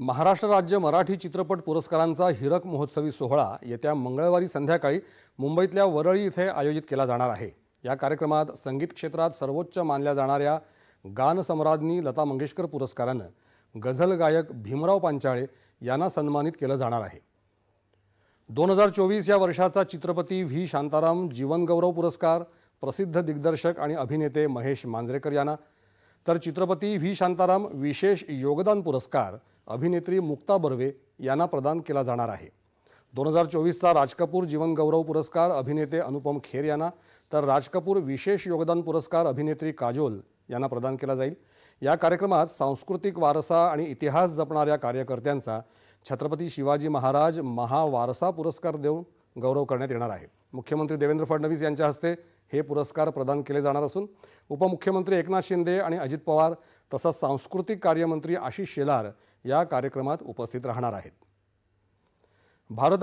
महाराष्ट्र राज्य मराठी चित्रपट पुरस्कारांचा हिरक महोत्सवी सोहळा येत्या मंगळवारी संध्याकाळी मुंबईतल्या वरळी इथे आयोजित केला जाणार आहे. या कार्यक्रमात संगीत क्षेत्रात सर्वोच्च मानल्या जाणाऱ्या गानसम्राज्ञी लता मंगेशकर पुरस्कारानं गझल गायक भीमराव पांचाळे यांना सन्मानित केलं जाणार आहे. दोन हजार चोवीस या वर्षाचा चित्रपती व्ही. शांताराम जीवनगौरव पुरस्कार प्रसिद्ध दिग्दर्शक आणि अभिनेते महेश मांजरेकर यांना तर चित्रपती व्ही. शांताराम विशेष योगदान पुरस्कार अभिनेत्री मुक्ता बर्वे यांना प्रदान केला जाणार आहे. दोन हजार चोवीसचा राज कपूर जीवनगौरव पुरस्कार अभिनेते अनुपम खेर यांना तर राज कपूर विशेष योगदान पुरस्कार अभिनेत्री काजोल यांना प्रदान केला जाईल. या कार्यक्रमात सांस्कृतिक वारसा आणि इतिहास जपणाऱ्या कार्यकर्त्यांचा छत्रपती शिवाजी महाराज महावारसा पुरस्कार देऊन गौरव करण्यात येणार आहे. मुख्यमंत्री देवेंद्र फडणवीस यांच्या हस्ते हे पुरस्कार प्रदान केले जाणार असून उपमुख्यमंत्री एकनाथ शिंदे आणि अजित पवार तसंच सांस्कृतिक कार्यमंत्री आशिष शेलार या कार्यक्रमात उपस्थित राहणार आहेत. भारत आणि